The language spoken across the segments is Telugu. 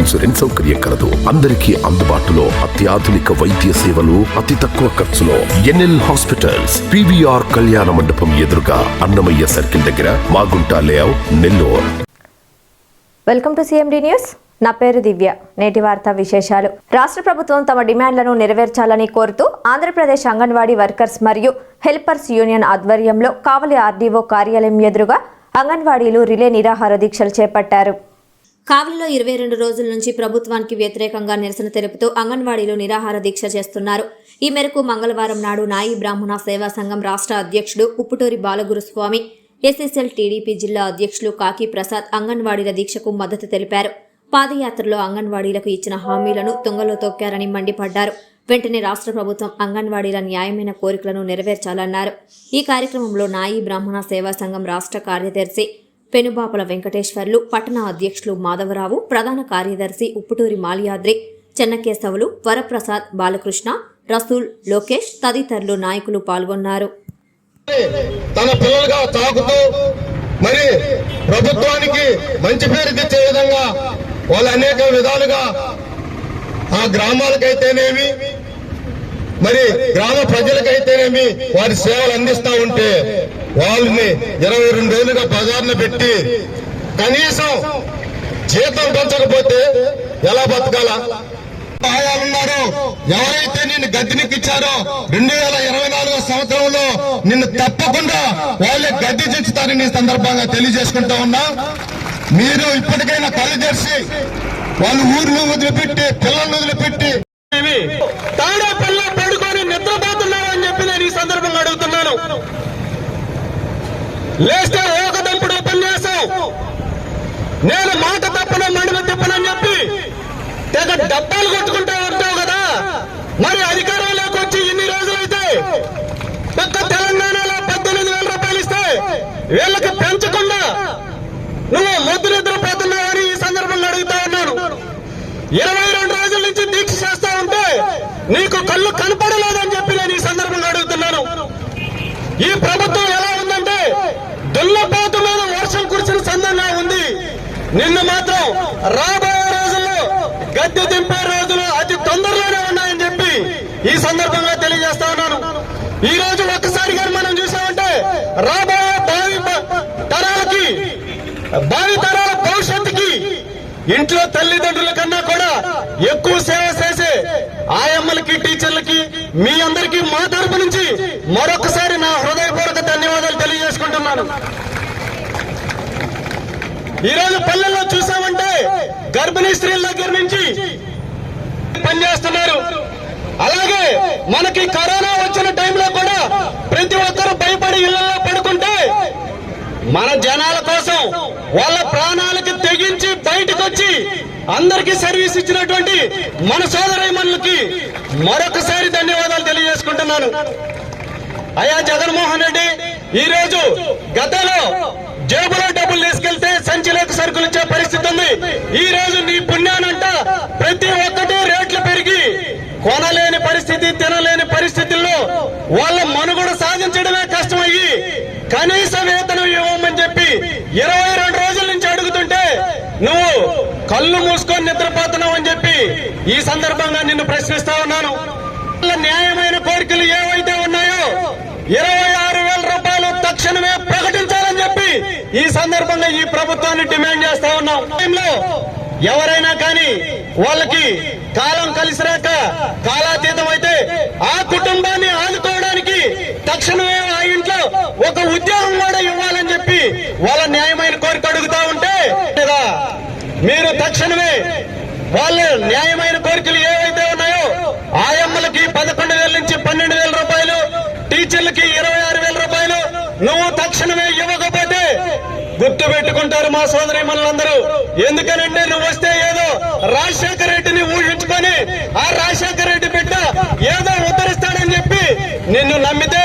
ఇన్సూరెన్స్ సౌకర్యం కలదు. అందరికీ అందుబాటులో అత్యాధునిక వైద్య సేవలు అతి తక్కువ ఖర్చులో ఎన్ఎల్ హాస్పిటల్స్ పివిఆర్ కళ్యాణ మండపం ఎదురుగా అన్నమయ్య సర్కిల్ దగ్గర Magunta layout Nellore. Welcome to CMD news. నా పేరు దివ్య. నేటి వార్తా విశేషాలు. రాష్ట్ర ప్రభుత్వం తమ డిమాండ్లను నెరవేర్చాలని కోరుతూ ఆంధ్రప్రదేశ్ అంగన్వాడీ వర్కర్స్ మరియు హెల్పర్స్ యూనియన్ ఆధ్వర్యంలో కావలి ఆర్డీఓ కార్యాలయం ఎదురుగా అంగన్వాడీలు రిలే నిరాహార దీక్షలు చేపట్టారు. కావలిలో ఇరవై రెండు రోజుల నుంచి ప్రభుత్వానికి వ్యతిరేకంగా నిరసన తెలుపుతూ అంగన్వాడీలో నిరాహార దీక్ష చేస్తున్నారు. ఈ మేరకు మంగళవారం నాడు నాయి బ్రాహ్మణ సేవా సంఘం రాష్ట్ర అధ్యక్షుడు ఉప్పుటూరి బాలగురుస్వామి ఎస్ఎస్ఎల్ టీడీపీ జిల్లా అధ్యక్షులు కాకి ప్రసాద్ అంగన్వాడీల దీక్షకు మద్దతు తెలిపారు. పాదయాత్రలో అంగన్వాడీలకు ఇచ్చిన హామీలను తుంగలో తొక్కారని మండిపడ్డారు. వెంటనే రాష్ట్ర ప్రభుత్వం అంగన్వాడీల న్యాయమైన కోరికలను నెరవేర్చాలన్నారు. ఈ కార్యక్రమంలో నాయి బ్రాహ్మణ సేవా సంఘం రాష్ట్ర కార్యదర్శి పెనుబాపల వెంకటేశ్వర్లు పట్టణ అధ్యక్షులు మాధవరావు ప్రధాన కార్యదర్శి ఉప్పుటూరి మాలియాద్రి చెన్నకేశవులు వరప్రసాద్ బాలకృష్ణ రసూల్ లోకేష్ తదితరులు నాయకులు పాల్గొన్నారు. తన పిల్లలుగా తాకుతూ మరి ప్రభుత్వానికి మంచి పేరు తెచ్చే విధంగా వాళ్ళు అనేక విధాలుగా ఆ గ్రామాలకైతేనేమి మరి గ్రామ ప్రజలకైతేనేమి వారి సేవలు అందిస్తూ ఉంటే వాళ్ళని ఇరవై రెండు రోజులుగా బజార్ను పెట్టి కనీసం జీతం పెంచకపోతే ఎలా బతకాలా? ఆయాలున్నారు ఎవరైతే నిన్ను గద్దెనెక్కిచ్చారో రెండు వేల ఇరవై నాలుగో సంవత్సరంలో నిన్ను తప్పకుండా వాళ్ళే గద్దె దించుతారని సందర్భంగా తెలియజేసుకుంటా ఉన్నా. మీరు ఇప్పటికైనా కళ్ళు తెరిచి వాళ్ళు ఊర్లు వదిలిపెట్టి పిల్లల్ని వదిలిపెట్టి తాడే పిల్ల పడుకొని నిద్రపోతున్నారు అని చెప్పి నేను ఈ సందర్భంగా అడుగుతున్నాను లేస్తే ఒక దంపుడు ఉపన్యాసం. నేను మాట తప్పన మండలి తప్పనని చెప్పి తెగ డబ్బాలు కొట్టుకుంటూ ఉంటావు కదా. మరి అధికారంలోకి వచ్చి ఇన్ని రోజులైతే ఒక్క తెలంగాణలో పద్దెనిమిది వేల రూపాయలు ఇస్తే వీళ్ళకి పెంచకుండా నువ్వు ముద్దు నిద్రపోతున్నావని ఈ సందర్భంలో అడుగుతా ఉన్నాను. ఇరవై రెండు రోజుల నుంచి దీక్ష చేస్తా ఉంటే నీకు కళ్ళు కనపడలేదు చెప్పి నేను ఈ సందర్భంగా అడుగుతున్నాను ఈ ప్రభుత్వం ఎలా ఉందంటే దున్నపోతు మీద వర్షం కురిసిన సందర్భంగా ఉంది నిన్ను మాత్రం రాబోయే రోజుల్లో గద్దె దింపే రోజులు అతి తొందరలోనే ఉన్నాయని చెప్పి ఈ సందర్భంగా తెలియజేస్తా ఉన్నాను. ఈ రోజు ఒక్కసారిగా మనం చూసామంటే రాబోయే భావి తరాలకి భావి తరాల భవిష్యత్తుకి ఇంట్లో తల్లిదండ్రుల కన్నా కూడా ఎక్కువ సేవ చేసే ఆయమ్మలకి టీచర్లకి మీ అందరికీ మా తరపు నుంచి మరొకసారి నా హృదయపూర్వక ధన్యవాదాలు తెలియజేసుకుంటున్నాను. ఈ రోజు పల్లెల్లో చూసామంటే గర్భిణీ స్త్రీల దగ్గర నుంచి పనిచేస్తున్నారు. అలాగే మనకి కరోనా వచ్చిన టైంలో కూడా ప్రతి ఒక్కరూ భయపడి ఇళ్ళలో పడుకుంటే మన జనాల కోసం వాళ్ళ ప్రాణాలకి తెగించి బయటకు వచ్చి అందరికీ సర్వీస్ ఇచ్చినటువంటి మన సోదరైమణులకి మరొకసారి ధన్యవాదాలు తెలియజేసుకుంటున్నాను. అయ్యా జగన్మోహన్ రెడ్డి ఈరోజు గతంలో జేబులో డబ్బులు తీసుకెళ్తే సంచిలకు సరుకులు ఇచ్చే పరిస్థితి ఉంది. ఈ రోజు నీ పుణ్యానంట ప్రతి ఒక్కటి రేట్లు పెరిగి కొనలేని పరిస్థితి తినలేని పరిస్థితుల్లో వాళ్ళ మనుగడ సాధించడమే కష్టమయ్యి కనీస వేతనం ఇవ్వమని చెప్పి ఇరవై రెండు రోజుల నుంచి అడుగుతుంటే నువ్వు కళ్ళు మూసుకొని నిద్రపోతున్నావు అని చెప్పి ఈ సందర్భంగా నిన్ను ప్రశ్నిస్తా ఉన్నాను. న్యాయమైన కోరికలు ఏవైతే ఉన్నాయో ఇరవై సందర్భంగా ఈ ప్రభుత్వాన్ని డిమాండ్ చేస్తా ఉన్నాం. ఎవరైనా కానీ వాళ్ళకి కాలం కలిసిరాక కాలాతీతం అయితే ఆ కుటుంబాన్ని ఆదుకోవడానికి తక్షణమే ఆ ఇంట్లో ఒక ఉద్యోగం కూడా ఇవ్వాలని చెప్పి వాళ్ళ న్యాయమైన కోరిక అడుగుతా ఉంటే లేదా మీరు తక్షణమే వాళ్ళ న్యాయమైన కోరికలు ఏవైతే ఉన్నాయో ఆయమ్మలకి పదకొండు వేల నుంచి పన్నెండు వేల రూపాయలు టీచర్లకి ఇరవై ఆరు వేల రూపాయలు నువ్వు తక్షణమే ఇవ్వకపోతే గుర్తు పెట్టుకుంటారు మా సోదరి మనలందరూ. ఎందుకనంటే నువ్వు వస్తే ఏదో రాజశేఖర రెడ్డిని ఊహించుకొని ఆ రాజశేఖర రెడ్డి బిడ్డ ఏదో ఉద్ధరిస్తాడని చెప్పి నిన్ను నమ్మితే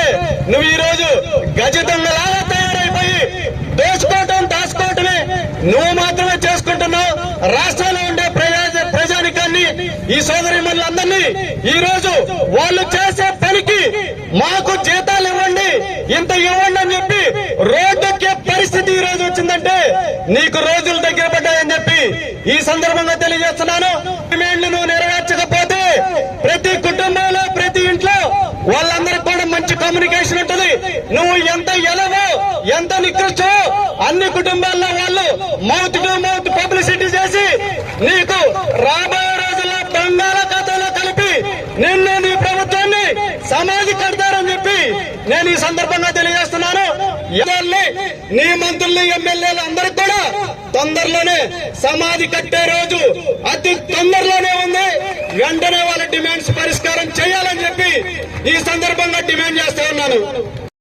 నువ్వు ఈ రోజు గజ దొంగలాగా తయారైపోయి దోచుకోవటం దాచుకోవటమే నువ్వు మాత్రమే చేసుకుంటున్నావు. రాష్ట్రంలో ఉండే ప్రజా ప్రజానికాన్ని ఈ సోదరి మనులందరినీ ఈ రోజు వాళ్ళు చేసే పనికి మాకు జీతాలు ఇవ్వండి ఇంత ఇవ్వండి అని చెప్పి రోడ్డెక్కే పరిస్థితి ఈ రోజు వచ్చిందంటే నీకు రోజులు దగ్గర పడ్డాయని చెప్పి ఈ సందర్భంగా తెలియజేస్తున్నాను. డిమాండ్లు నువ్వు నెరవేర్చకపోతే ప్రతి కుటుంబంలో ప్రతి ఇంట్లో వాళ్ళందరికీ కూడా మంచి కమ్యూనికేషన్ ఉంటుంది. నువ్వు ఎంత ఎలవో ఎంత నికృష్టో అన్ని కుటుంబాల్లో వాళ్ళు మౌత్ టు మౌత్ పబ్లిసిటీ చేసి నీకు రాబోయే రోజుల్లో బంగాళాఖాతంలో కలిపి నిన్ను నీ ప్రభుత్వాన్ని సమాధి కడతారని చెప్పి నేను ఈ సందర్భంగా తెలియజేస్తాను నీ మంత్రులు ఎమ్మెల్యేలు అందరికి కూడా తొందరలోనే సమాధి కట్టే రోజు అతి తొందరలోనే ఉంది. వెంటనే వాళ్ళ డిమాండ్స్ పరిష్కారం చేయాలని చెప్పి ఈ సందర్భంగా డిమాండ్ చేస్తా ఉన్నాను.